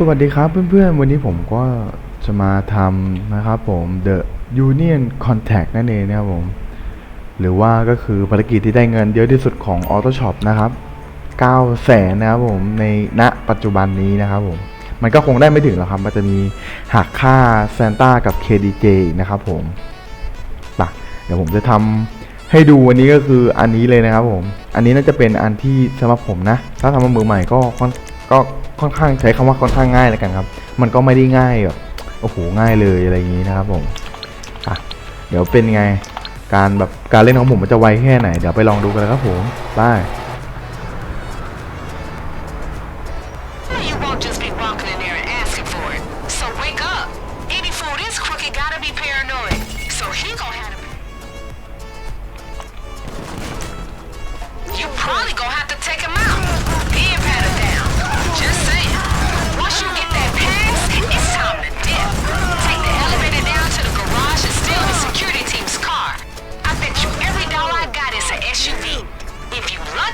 สวัสดีครับเพื่อนๆ วันนี้ผมก็จะมาทำนะครับผม The Union Contact นั่นเองนะครับผม หรือว่าก็คือภารกิจที่ได้เงินเยอะที่สุดของ Auto Shop นะครับ9แสนนะครับผม ในณปัจจุบันนี้นะครับผม มันก็คงได้ไม่ถึงหรอกครับ มันจะมีหักค่า Santa กับ KDJ นะครับผมปะเดี๋ยวผมจะทำให้ดูวันนี้ก็คืออันนี้เลยนะครับผม อันนี้น่าจะเป็นอันที่สำหรับผมนะ ถ้าทำมามือใหม่ก็ก็ ค่อนข้างใช้คำว่าค่อนข้างง่ายแล้วกันครับ มันก็ไม่ได้ง่ายแบบโอ้โหง่ายเลยอะไรอย่างนี้นะครับผมอะเดี๋ยวเป็นไงการแบบการเล่นของผมมันจะไวแค่ไหนเดี๋ยวไปลองดูกันเลยครับผมไป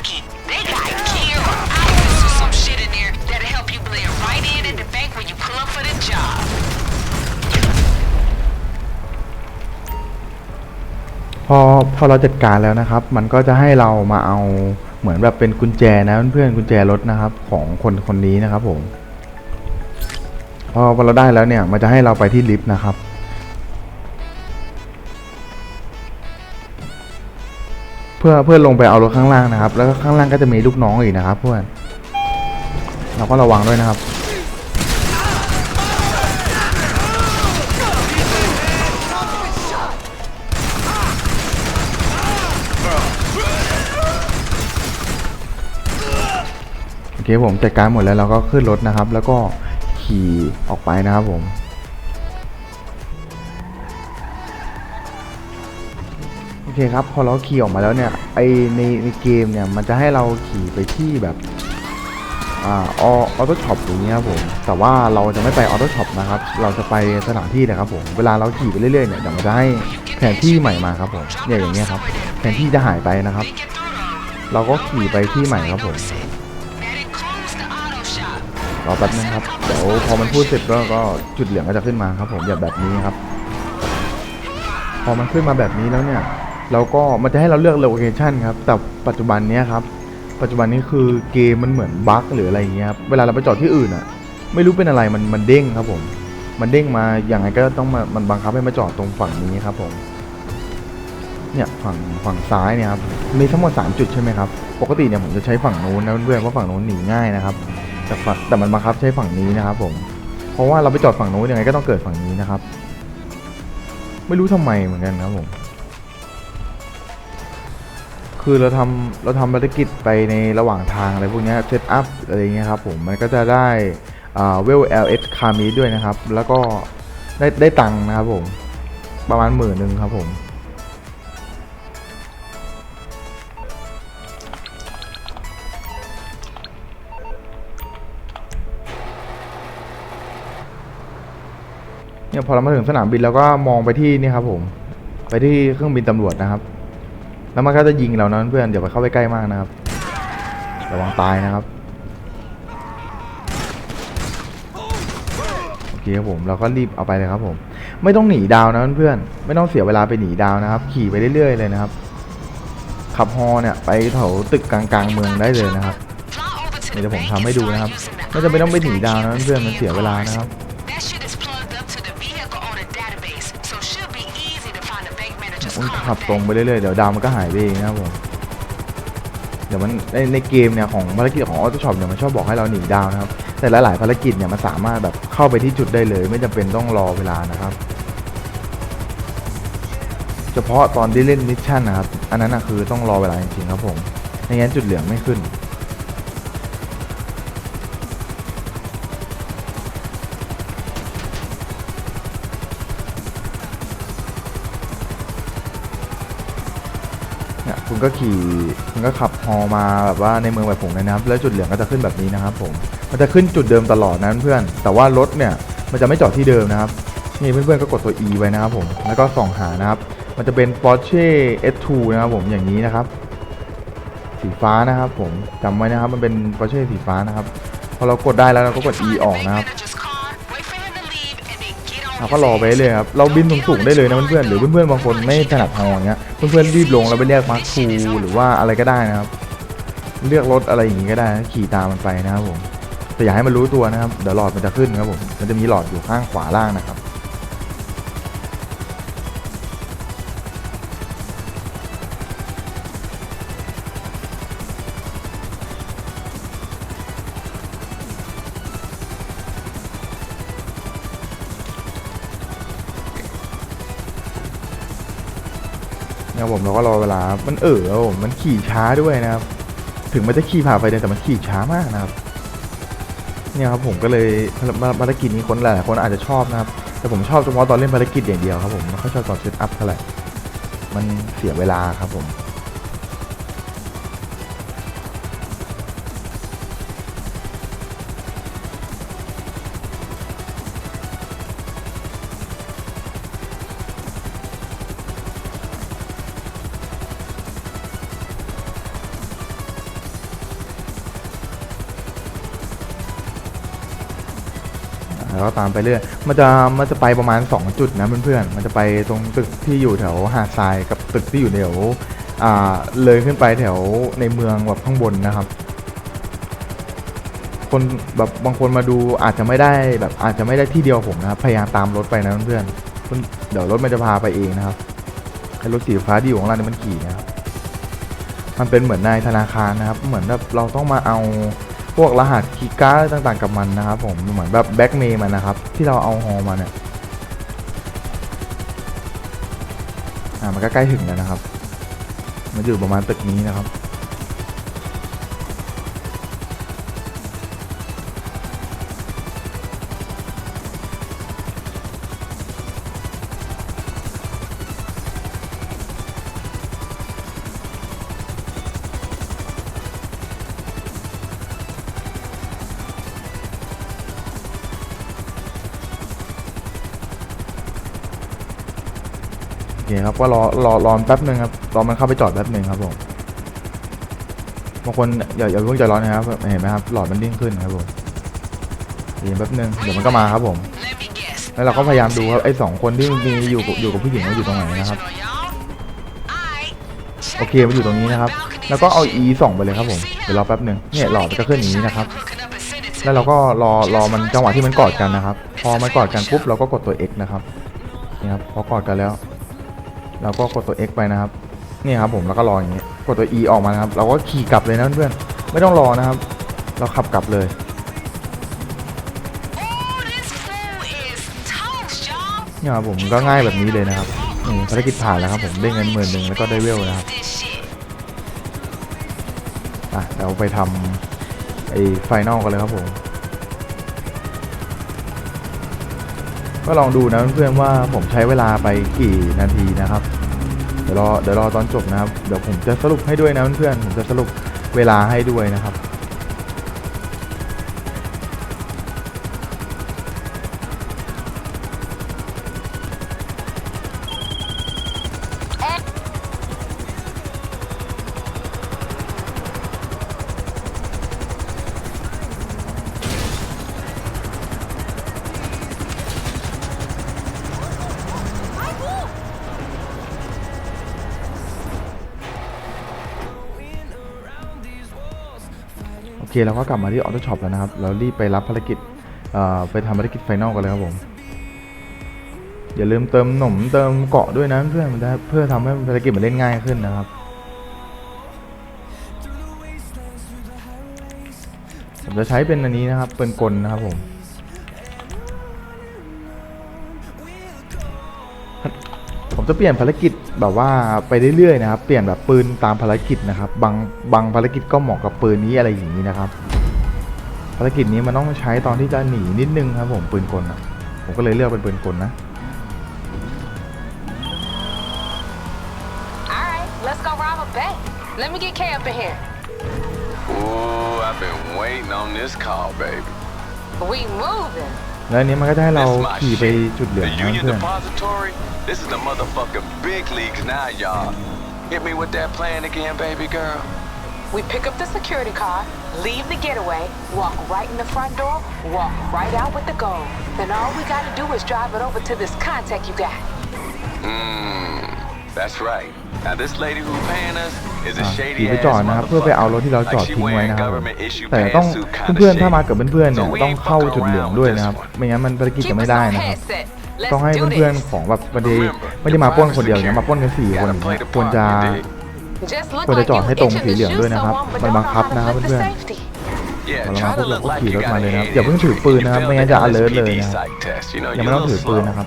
lucky, they got gear or outfits or some shit in there that'll help you blend right in at the bank when you pull up for the job. พอพอเราจัดการแล้วนะครับ มันก็จะให้เรามาเอาเหมือนแบบเป็นกุญแจนะเพื่อนๆกุญแจรถนะครับ ของคนคนนี้นะครับผมพอพอเราได้แล้วเนี่ยมันจะให้เราไปที่ลิฟต์นะครับ พื่อเพื่อลงไปเอารถข้างล่างนะครับ แล้วก็ข้างล่างก็จะมีลูกน้องอีกนะครับเพื่อนเราก็ระวังด้วยนะครับ โอเคผมจัดการหมดแล้วเราก็ขึ้นรถนะครับ แล้วก็ขี่ออกไปนะครับผม เคครับพอเราขี่ออกมาแล้วเนี่ยไอในในเกมเนี่ยมันจะให้เราขี่ไปที่แบบอ่าออโต้ช็อปอย่างเงี้ยครับผมแต่ว่าเราจะไม่ไปออโต้ช็อปนะครับ เราจะไปสถานที่นะครับผมเวลาเราขี่ไปเรื่อยๆเนี่ยเดี๋ยวมันจะให้แผนที่ใหม่มาครับผมเนี่ยอย่างเงี้ยครับแผนที่จะหายไปนะครับ เราก็ขี่ไปที่ใหม่ครับผมรอแป๊บนึงครับเดี๋ยวพอมันพูดเสร็จก็ก็จุดเหลืองก็จะขึ้นมาครับผมแบบแบบนี้ครับ พอมันขึ้นมาแบบนี้แล้วเนี่ย เราก็มันจะให้เราเลือกโลเคชันครับ แต่ปัจจุบันนี้ครับ ปัจจุบันนี้คือเกมมันเหมือนบั๊กหรืออะไรอย่างเงี้ยครับ เวลาเราไปจอดที่อื่นอะ ไม่รู้เป็นอะไรมันมันเด้งครับผม มันเด้งมาอย่างไรก็ต้องมา มันบังคับให้มาจอดตรงฝั่งนี้ครับผม เนี่ยฝั่งฝั่งซ้ายเนี่ยครับ มีทั้งหมด3จุดใช่ไหมครับ ปกติเนี่ยผมจะใช้ฝั่งนู้นนะเพื่อนๆเพราะฝั่งนู้นหนีง่ายนะครับ แต่ฝั่งแต่มันบังคับใช้ฝั่งนี้นะครับ ผม เพราะว่าเราไปจอดฝั่งนู้นยังไงก็ต้องเกิดฝั่งนี้นะครับ ไม่รู้ทำไมเหมือนกันนะครับผม คือเราทำเราทำภารกิจไปในระหว่างทางอะไรพวกนี้เซตอัพอะไรเงี้ยครับผมมันก็จะได้เวล LS คามีด้วยนะครับ แล้วก็ได้ได้ตังค์นะครับผม ประมาณหมื่นหนึ่งครับผมเนี่ยพอเรามาถึงสนามบินแล้วก็มองไปที่นี่ครับผม ไปที่เครื่องบินตำรวจนะครับ แล้วมันก็จะยิงเรานะเพื่อนอย่าไปเข้าไปใกล้มากนะครับ ระวังตายนะครับโอเคครับผมเราก็รีบเอาไปเลยครับผม ไม่ต้องหนีดาวนะเพื่อนไม่ต้องเสียเวลาไปหนีดาวนะครับ ขี่ไปเรื่อยๆเลยนะครับ ขับฮอเนี่ยไปแถวตึกกลางๆเมืองได้เลยนะครับเดี๋ยวผมทำ and ให้ดูนะครับไม่จำเป็นต้องไปหนีดาวนะเพื่อนมันเสียเวลานะครับ the bank manager's อุ้ย car ขับตรงไปเรื่อยๆเดี๋ยวดาวมันก็หายไปเองนะครับผมเดี๋ยวมันในในเกมเนี่ยของภารกิจของออโต้ช็อปเนี่ยมันชอบบอกให้เราหนีดาวนะครับแต่หลายๆภารกิจเนี่ยมันสามารถแบบเข้าไปที่จุดได้เลย ไม่จำเป็นต้องรอเวลานะครับเฉพาะตอนที่เล่นมิชชั่นนะครับ อันนั้นนะคือต้องรอเวลาจริงๆครับผมไม่งั้นจุดเหลืองไม่ขึ้น เนี่ยคุณก็ขี่คุณก็ขับฮอมาแบบว่าในเมืองแบบผมเลยนะครับ แล้วจุดเหลืองก็จะขึ้นแบบนี้นะครับผมมันจะขึ้นจุดเดิมตลอดนะเพื่อนแต่ว่ารถเนี่ยมันจะไม่จอดที่เดิมนะครับนี่เพื่อนๆก็กดตัว E ไว้นะครับผมแล้วก็ส่องหานะครับ มันจะเป็น Porsche S2 นะครับผมอย่างนี้นะครับ สีฟ้านะครับ ผมจำไว้นะครับ มันเป็น Porsche สีฟ้านะครับพอเรากดได้แล้วเราก็กด E ออกนะครับ เราก็รอไปเรื่อยครับ เราบินสูงๆได้เลยนะเพื่อนๆ หรือเพื่อนๆบางคนไม่ถนัดฮออย่างเงี้ย เพื่อนๆรีบลงแล้วไปเรียกมาร์คทูหรือว่าอะไรก็ได้นะครับ เลือกรถอะไรอย่างงี้ก็ได้นะขี่ตามมันไปนะครับผม แต่อย่าให้มันรู้ตัวนะครับ เดี๋ยวหลอดมันจะขึ้นครับผม มันจะมีหลอดอยู่ข้างขวาล่างนะครับ ผมเราก็รอเวลา มันเออผมมันขี่ช้าด้วยนะครับ ถึงมันจะขี่ผ่าไฟแดงแต่มันขี่ช้ามากนะครับ เนี่ยครับผมก็เลยภารกิจนี้คนหลายๆคนอาจจะชอบนะครับ แต่ผมชอบเฉพาะตอนเล่นภารกิจอย่างเดียวครับผมไม่ค่อยชอบตอนเซตอัพเท่าไหร่ มันเสียเวลาครับผม แล้วก็ตามไปเรื่อย มันจะมันจะไปประมาณ 2 จุดนะเพื่อนๆ มันจะไปตรงตึกที่อยู่แถวหาดทรายกับตึกที่อยู่แถวอ่าเลยขึ้นไปแถวในเมืองแบบข้างบนนะครับ คนแบบบางคนมาดูอาจจะไม่ได้แบบอาจจะไม่ได้ที่เดียวผมนะครับ พยายามตามรถไปนะเพื่อนๆเดี๋ยวรถมันจะพาไปเองนะครับไอ้รถสีฟ้าที่อยู่ของเราเนี่ยมันขี่นะครับมันเป็นเหมือนในธนาคารนะครับ เหมือนแบบเราต้องมาเอา พวกรหัสคีย์การ์ดต่างๆกับมันนะครับผมเหมือนแบบแบ็กเมย์มันนะครับ ที่เราเอาฮอมาเนี่ยอ่ามันก็ใกล้ถึงแล้วนะครับ มันอยู่ประมาณตึกนี้นะครับ คครับก็รอรอรอแป๊บหนึ่งครับรอมันเข้าไปจอดแป๊บหนึ่งครับผมบางคนอย่าอย่าเพิ่งใจร้อนนะครับเห็นไหมครับหลอดมันดิ้งขึ้นครับผมเดี๋ยวแป๊บหนึ่งเดี๋ยวมันก็มาครับผมแล้วเราก็พยายามดูครับไอ้สองคนที่มีอยู่กับอยู่กับผู้หญิงว่าอยู่ตรงไหนนะครับโอเคมันอยู่ตรงนี้นะครับ แล้วก็เอา e ส่องไปเลยครับผมเดี๋ยวรอแป๊บหนึ่งเนี่ยหลอดมันก็ขึ้นอย่างนี้นะครับ แล้วเราก็รอรอมันจังหวะที่มันกอดกันนะครับ พอมันกอดกันปุ๊บเราก็กดตัว x นะครับนี่ครับพอกอดกันแล้ว เราก็กดตัว x ไปนะครับนี่ครับผมแล้วก็รออย่างนี้กดตัว e ออกมานะครับ เราก็ขี่กลับเลยนะเพื่อนๆไม่ต้องรอนะครับ เราขับกลับเลยนี่ครับผมก็ง่ายแบบนี้เลยนะครับนี่ภารกิจผ่านแล้วครับผมได้เงินหมื่นหนึ่งแล้วก็ได้เวลนะครับอะเราไปทำไอ้ไฟนอลกันเลยครับผม ก็ลองดูนะเพื่อนๆว่าผมใช้เวลาไปกี่นาทีนะครับ ดี๋ยวรอเดี๋ยวรอตอนจบนะครับ เดี๋ยวผมจะสรุปให้ด้วยนะเพื่อนๆผมจะสรุปเวลาให้ด้วยนะครับ เคเราก็กลับมาที่ออโต้ช็อปแล้วนะครับ เรารีบไปรับภารกิจไปทำภารกิจไฟนอลกันเลยครับผม อย่าลืมเติมหนมเติมเกาะด้วยนะเพื่อนมันเพื่อทำให้ภารกิจมันเล่นง่ายขึ้นนะครับผมจะใช้เป็นอันนี้นะครับเป็นกลนะครับผม ผมจะเปลี่ยนภารกิจแบบว่าไปเรื่อยๆนะครับ เปลี่ยนแบบปืนตามภารกิจนะครับ บางบางภารกิจก็เหมาะกับปืนนี้อะไรอย่างนี้นะครับ ภารกิจนี้มันต้องใช้ตอนที่จะหนีนิดนึงครับ ผมปืนกลนะผมก็เลยเลือกเป็นปืนกลนะ All right, let's go rob a bank. Let me get K up in here. Ooh, I've been waiting on this call, baby. We moving. แล้วอันนี้มันก็จะให้เรา This my ขี่ไป shit. จุดเหลือง The นะ Union เพื่อน Depository. This is the motherfucking big leagues now, y'all. Hit me with that plan again, baby girl. We pick up the security car, leave the getaway, walk right in the front door, walk right out with the gold. Then all we gotta do is drive it over to this contact you got. Mmm, That's right. Now this lady who paying us is a อะ shady ขี่ไป ass จอดนะครับ เพื่อไปเอารถที่เราจอด Like she ทิ้งไว้ wearing นะครับ government issue แต่ต้อง pantsuit kinda เพื่อนๆถ้า shit. มากับเพื่อนๆ เนี่ย So we ต้อง ain't เข้า fucking จุดเหลือง around ด้วย with นะครับ this one. ไม่งั้นมันภารกิจ Keep จะ us ไม่ได้ on นะครับ headset. ต้อง Let's ให้ do เพื่อน this. ๆ ของแบบประเด Remember, ไม่ได้มาปล้นคนเดียว the นะมาปล้นกันสี่คน gotta play the ควร part, จะ you dig? Just look ควรจะ like จอด you ให้ตรง itching สี to เหลือง shoot ด้วยนะครับ someone, but มัน don't บัง know คับ how to นะครับ flip the เพื่อน safety. Yeah, เรา try พว to กเรา look ก็ like ขี่ you รถ got มา a เลยนะครับ head อย่าเพิ่ง injury ถือปืน and you นะครับ failed ไม่งั้น the จะ alert เลย LSPD นะครับ psych test. You know, ยัง you're ไม่ a ต้อง little ถือปืน slow. นะครับ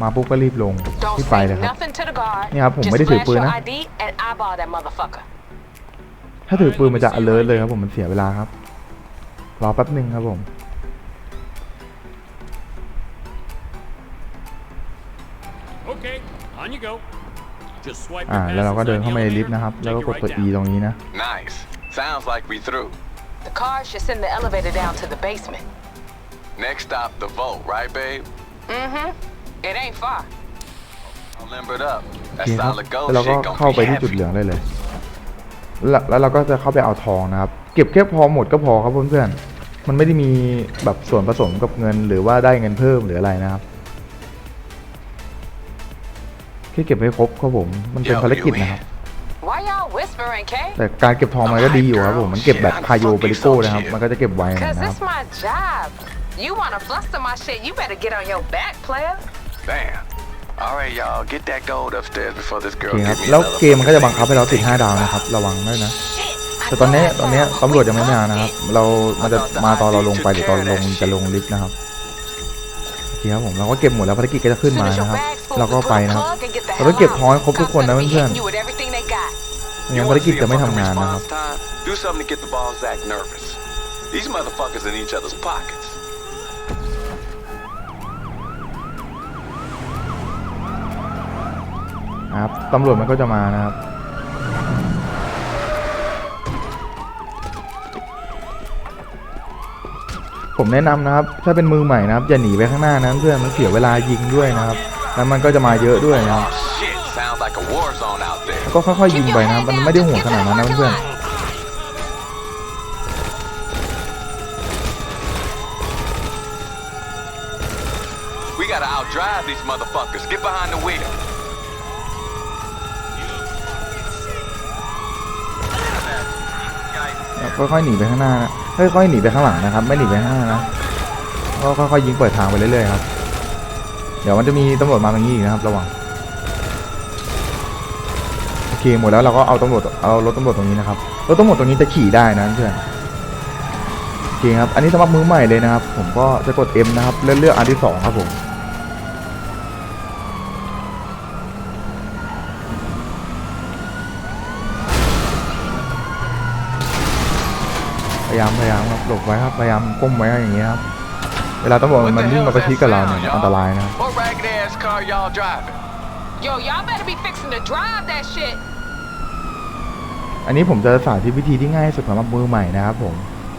มาปุ๊บก็รีบลง Don't รีบไป say เลยครับ nothing to the guard. นี่ครับผม Just ไม่ได้ถือ flash ปืน your นะ ID and eyeball that motherfucker. ถ้าถือปืนมันจะ alert เลยครับผมมันเสียเวลาครับ รอแป๊บหนึ่งครับผม Okay, on you go. Just swipe อ่า your แล้วเราก็ passes เดิน on เข้า the มาในลิฟ elevator, ต์นะครับ แล้วก็ take ก you ดตัว right E down. ตรงนี้นะ Nice. Sounds like we through. The car should send the elevator down to the basement. Next stop, the vault, right, babe? Mm-hmm. It ain't far. I'll limber it up. โอ That เคครับ solid แล้ว gold เราก็ shit เข้า gonna ไป be ที่จุด heavy. เหลืองได้เลยแล้วแล้วเราก็จะเข้าไปเอาทองนะครับ เก็บแค่พอหมดก็พอครับเพื่อนๆ มันไม่ได้มีแบบส่วนผสมกับเงินหรือว่าได้เงินเพิ่มหรืออะไรนะครับ แค่เก็บให้ครบครับผม มันเป็นภารกิจนะครับ Why y'all whispering, Kay? แต่การเก็บทองมันก็ดีอยู่ครับผม มันเก็บแบบคาโยเปริโก้นะครับ มันก็จะเก็บไว Cause นะครับ it's my job. You wanna fluster my shit, you better get on your back, player. Damn. All right, y'all, get that gold upstairs before this โอ girl เคค get รับ me แล้ว another เกมมันก็จะบังคับให้เราติด fucking 5ดาวนะครับ ระวังด้วยนะ Shit. แต่ตอนนี้ตอนนี้ตำรวจยังไม่มานะครับ เรามันจะมาตอนเราลงไปหรือตอนลงจะลงลิฟต์นะครับโอเคครับผมเราก็เก็บหมดแล้วภารกิจก็จะขึ้น Soon มา as your นะครับ bag's full, เราก็ we ไป pull the นะครับ plug and get the เราต้อง hell เก็บ out. ทองให้ครบทุกคนนะ Cops gonna be เพื่อน hitting you with everything they got. ๆไม่งั้ You นภาร wanna กิจ see จะ a ไม่ทำ fucking งานนะครับ response time? Do something to get the balls act nervous. These motherfuckers in each other's pockets. นะครับตำรวจมันก็จะมานะครับ ผมแนะนำนะครับ ถ้าเป็นมือใหม่นะครับอย่าหนีไปข้างหน้านะเพื่อนมันเสียเวลายิงด้วยนะครับ แล้วมันก็จะมาเยอะด้วยนะครับ Oh shit, sounds like a war zone out there. ก็ค่อยๆยิง Keep ไป your นะครับ head มัน down, ไม่ได้ just ห่วง get ข to นาด the นั้นนะ parking เพื่อน lot. We gotta outdrive these motherfuckers. Get behind the wheel. ค่อยๆหนีไปข้างหน้านะค่อยๆหนีไปข้างหลังนะครับ ไม่หนีไปข้างหน้านะก็ค่อยๆยิงเปิดทางไปเรื่อยๆครับ เดี๋ยวมันจะมีตำรวจมาตรงนี้อีกนะครับ ระวังโอเคหมดแล้วเราก็เอาตำรวจเอารถตำรวจตรงนี้นะครับรถตำรวจตรงนี้จะขี่ได้นะเพื่อนโอเคครับอันนี้สำหรับมือใหม่เลยนะครับ ผมก็จะกด M นะครับเลือกเลือกอันที่สองครับผมพยายามพยายามครับ หลบไว้ครับ พยายามก้มไว้อย่างเงี้ยครับ เวลาตำรวจ What มัน the วิ่ง hell มา is ประชิด that กับเรา sound, เนี่ย y'all? อันตรายนะครับ What ragged ass car y'all driving? Yo, y'all better be fixing to drive that shit. อันนี้ผมจะสาธิตวิธีที่ง่ายที่สุดสำหรับมือใหม่นะครับผม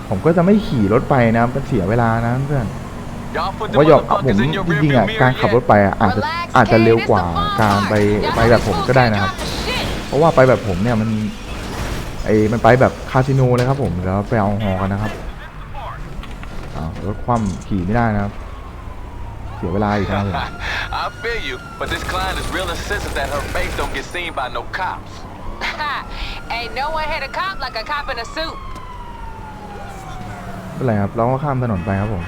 ผมก็จะไม่ขี่รถไปนะครับมันเสียเวลานะเพื่อน Y'all put ผม the ก็ยอมผม motherfuckers in your จริง rearview ๆอะการ mirror ขับรถ yet? ไปอะอาจจะ Relax, อาจจะ kid, เร็ว it's กว่า the fun การ part. ไป Y'all ไป know แบบ these ผม fools ก็ได้ can't นะครับ drive for shit. เพราะว่าไปแบบผมเนี่ยมันไอมันไปแบบคาสิโนเลยครับผมเดี๋ยวเราไปเอาฮอกันนะครับอ่า รถคว่ำขี่ไม่ได้นะครับ เสียเวลาอีกนะครับผม I feel you, but this client is real insistent that her face don't get seen by no cops. Ain't no one hit a cop like a cop in a suit. ไม่เป็นไรครับเราก็ข้ามถนนไปครับผม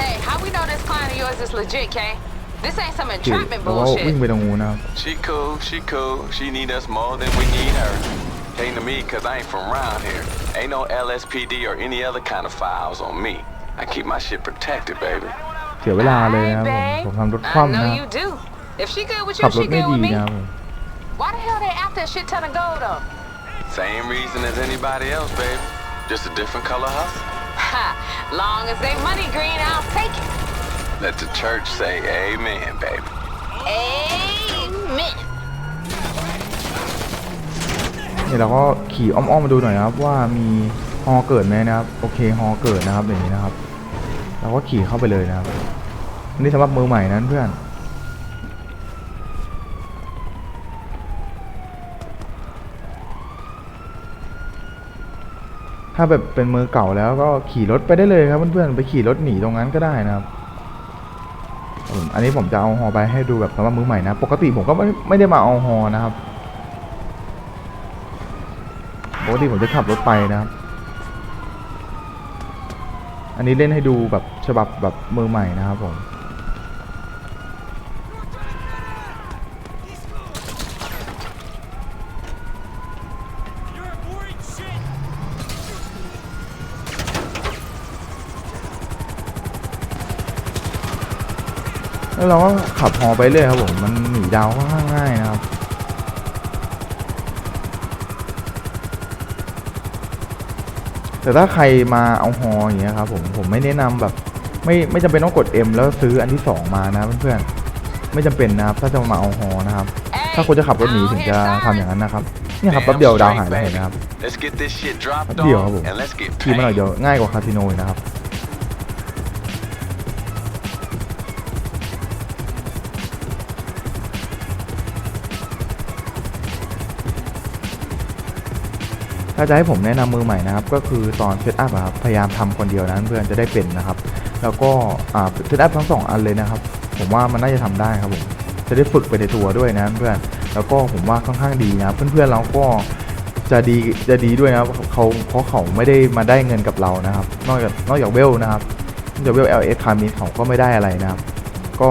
Hey, how we know this client of yours is legit, Kay? This ain't some โอเค entrapment เราก็วิ่ง bullshit. ไปตรงนู้นนะครับ She cool, she cool. She need us more than we need her. Came to me cause I ain't from around here. Ain't no LSPD or any other kind of files on me. I keep my shit protected, baby. เสียเวลาเลยนะครับผม Alright, ผมทำรถ babe. คว่ำ I นะ know ครับ you do. If she good with ขั you, บรถ she ไม่ good ดี with me. นะครับผม Why the hell they after a shit ton of gold though? Same reason as anybody else, baby. Just a different color hustle. Ha! Long as they money green, I'll take it. Let the church say amen, baby. Amen. นี่เราก็ขี่อ้อมๆมาดูหน่อยนะครับ ว่ามีฮอเกิดไหมนะครับ โอเคฮอเกิดนะครับอย่างนี้นะครับ เราก็ขี่เข้าไปเลยนะครับอันนี้สำหรับมือใหม่นั้นเพื่อนถ้าแบบเป็นมือเก่าแล้วก็ขี่รถไปได้เลยครับเพื่อนๆไปขี่รถหนีตรงนั้นก็ได้นะครับผม อันนี้ผมจะเอาฮอไปให้ดูแบบสำหรับมือใหม่นะ ปกติผมก็ไม่ไม่ได้มาเอาฮอนะครับ ปกติผมจะขับรถไปนะครับ อันนี้เล่นให้ดูแบบฉบับแบบมือใหม่นะครับผม แล้วเราก็ขับฮอไปเรื่อยครับผม มันหนีดาวค่อนข้างง่ายนะครับแต่ถ้าใครมาเอาฮออย่างเงี้ยครับผมผมไม่แนะนำแบบไม่ไม่จำเป็นต้องกด M แล้วซื้ออันที่สองมานะเพื่อนๆไม่จำเป็นนะครับ ถ้าจะมาเอาฮอนะครับ ถ้าคุณจะขับรถหนีถึงจะทำอย่างนั้นนะครับเนี่ยครับแป๊บเดียวดาวหายแล้วเห็นนะครับ Let's get this shit dropped แป๊บเดียวครับผม off and let's get ขี่มาหน่อย paid. เดียวง่ายกว่าคาสิโนอีกนะครับ ถ้าจะให้ผมแนะนำมือใหม่นะครับ ก็คือตอนเซตอัพครับพยายามทำคนเดียวนะเพื่อนจะได้เป็นนะครับ แล้วก็เซตอัพทั้งสองอันเลยนะครับ ผมว่ามันน่าจะทำได้ครับผมจะได้ฝึกไปในตัวด้วยนะเพื่อนแล้วก็ผมว่าค่อนข้างดีนะเพื่อนๆเราก็จะดีจะดีด้วยนะเขาเพราะเขาไม่ได้มาได้เงินกับเรานะครับ นอกจากนอกจากเวลนะครับนอกจากเวล LS คาร์มิสเขาก็ไม่ได้อะไรนะครับ ก็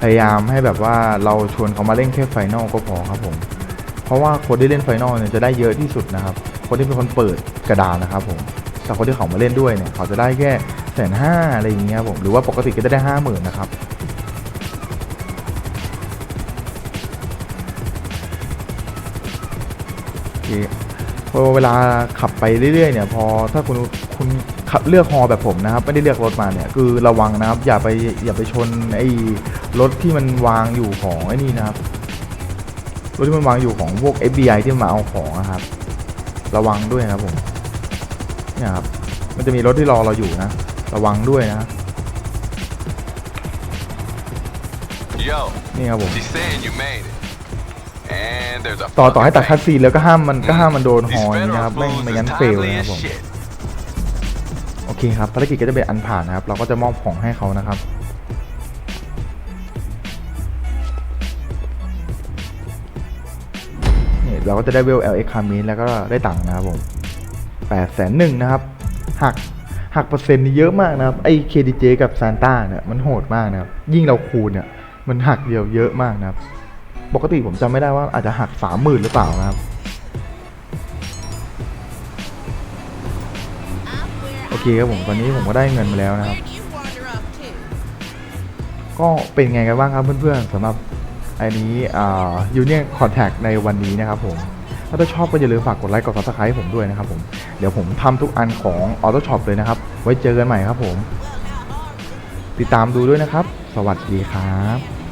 พยายามให้แบบว่าเราชวนเขามาเล่นแค่ไฟนอลก็พอครับผม เพราะว่าคนที่เล่นไฟนอลเนี่ยจะได้เยอะที่สุดนะครับ คนที่เป็นคนเปิดกระดานนะครับผมแต่คนที่เขามาเล่นด้วยเนี่ยเขาจะได้แค่แสนห้าอะไรอย่างเงี้ยผมหรือว่าปกติก็จะได้ห้าหมื่นนะครับพอเวลาขับไปเรื่อยๆเนี่ยพอถ้าคุณคุณขับเลือกฮอแบบผมนะครับ ไม่ได้เลือกรถมาเนี่ยคือระวังนะครับ อย่าไปอย่าไปชนไอ้รถที่มันวางอยู่ของไอ้นี่นะครับรถที่มันวางอยู่ของพวก FBI ที่มาเอาของนะครับ ระวังด้วยนะครับผมเนี่ยครับมันจะมีรถที่รอเราอยู่นะ ระวังด้วยนะ Yo, นี่ครับผม she's saying you made it. And there's a ต่อต่อให้ตัด fucking คัดซีนแล้วก็ห้ามมันก็ห้ามมันโดน bank. ฮอ These อย่างนี้ federal นะครับไม่ fools ไม่ is งั้นเฟล timely นะครับ as ผม shit. โอเคครับภารกิจก็จะเป็นอันผ่านนะครับ เราก็จะมอบของให้เขานะครับ เราก็จะได้เวล LX คามินแล้วก็ได้ตังค์นะครับผมแปดแสนหนึ่งนะครับ หักหักเปอร์เซ็นต์นี่เยอะมากนะครับ ไอ้ KDJ กับซานต้าเนี่ยมันโหดมากนะครับ ยิ่งเราคูณเนี่ยมันหักเดียวเยอะมากนะครับ ปกติผมจำไม่ได้ว่าอาจจะหักสามหมื่นหรือเปล่านะครับ โอเคครับผมตอนนี้ผมก็ได้เงินมาแล้วนะครับ ก็เป็นไงกันบ้างครับเพื่อนๆสำหรับ อันนี้ยูเนี่ยคอนแทคในวันนี้นะครับผม ถ้าชอบก็อย่าลืมฝากกดไลค์กด subscribe ให้ผมด้วยนะครับผม เดี๋ยวผมทำทุกอันของ Auto Shop เลยนะครับ ไว้เจอกันใหม่ครับผม ติดตามดูด้วยนะครับ สวัสดีครับ